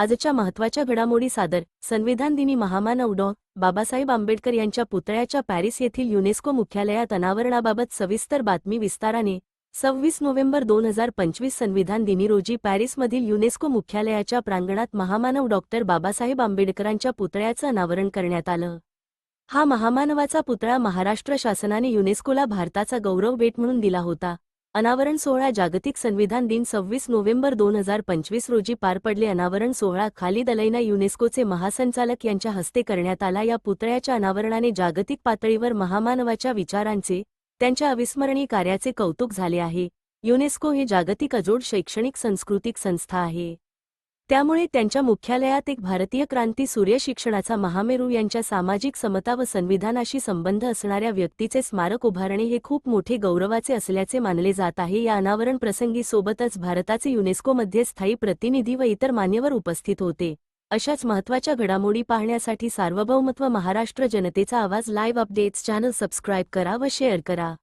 आजच्या महत्त्वाच्या घडामोडी सादर. संविधान दिनी महामानव डॉ. बाबासाहेब आंबेडकर यांच्या पुतळ्याच्या पॅरिस येथील युनेस्को मुख्यालयात अनावरणाबाबत सविस्तर बातमी विस्ताराने सव्वीस नोव्हेंबर दोन हजार पंचवीस संविधान दिनी रोजी पॅरिसमधील युनेस्को मुख्यालयाच्या प्रांगणात महामानव डॉक्टर बाबासाहेब आंबेडकरांच्या पुतळ्याचं अनावरण करण्यात आलं. हा महामानवाचा पुतळा महाराष्ट्र शासनाने युनेस्कोला भारताचा गौरव भेट म्हणून दिला होता. अनावरण सोहळा जागतिक संविधान दिन सव्वीस नोव्हेंबर दोन हजार पंचवीस रोजी पार पडले. अनावरण सोहळा खाली अलैना युनेस्कोचे महासंचालक यांच्या हस्ते करण्यात आला. या पुतळ्याच्या अनावरणाने जागतिक पातळीवर महामानवाच्या विचारांचे त्यांच्या अविस्मरणीय कार्याचे कौतुक झाले आहे. युनेस्को हे जागतिक अजोड शैक्षणिक सांस्कृतिक संस्था आहे. त्यामुळे त्यांच्या मुख्यालयात एक भारतीय क्रांती सूर्य शिक्षणाचा महामेरू यांच्या सामाजिक समता व संविधानाशी संबंध असणाऱ्या व्यक्तीचे स्मारक उभारणे हे खूप मोठे गौरवाचे असल्याचे मानले जात आहे. या अनावरण प्रसंगी सोबतच भारताचे युनेस्कोमध्ये स्थायी प्रतिनिधी व इतर मान्यवर उपस्थित होते. अशाच महत्त्वाच्या घडामोडी पाहण्यासाठी सार्वभौमत्व महाराष्ट्र जनतेचा आवाज लाईव्ह अपडेट्स चॅनल सबस्क्राईब करा व शेअर करा.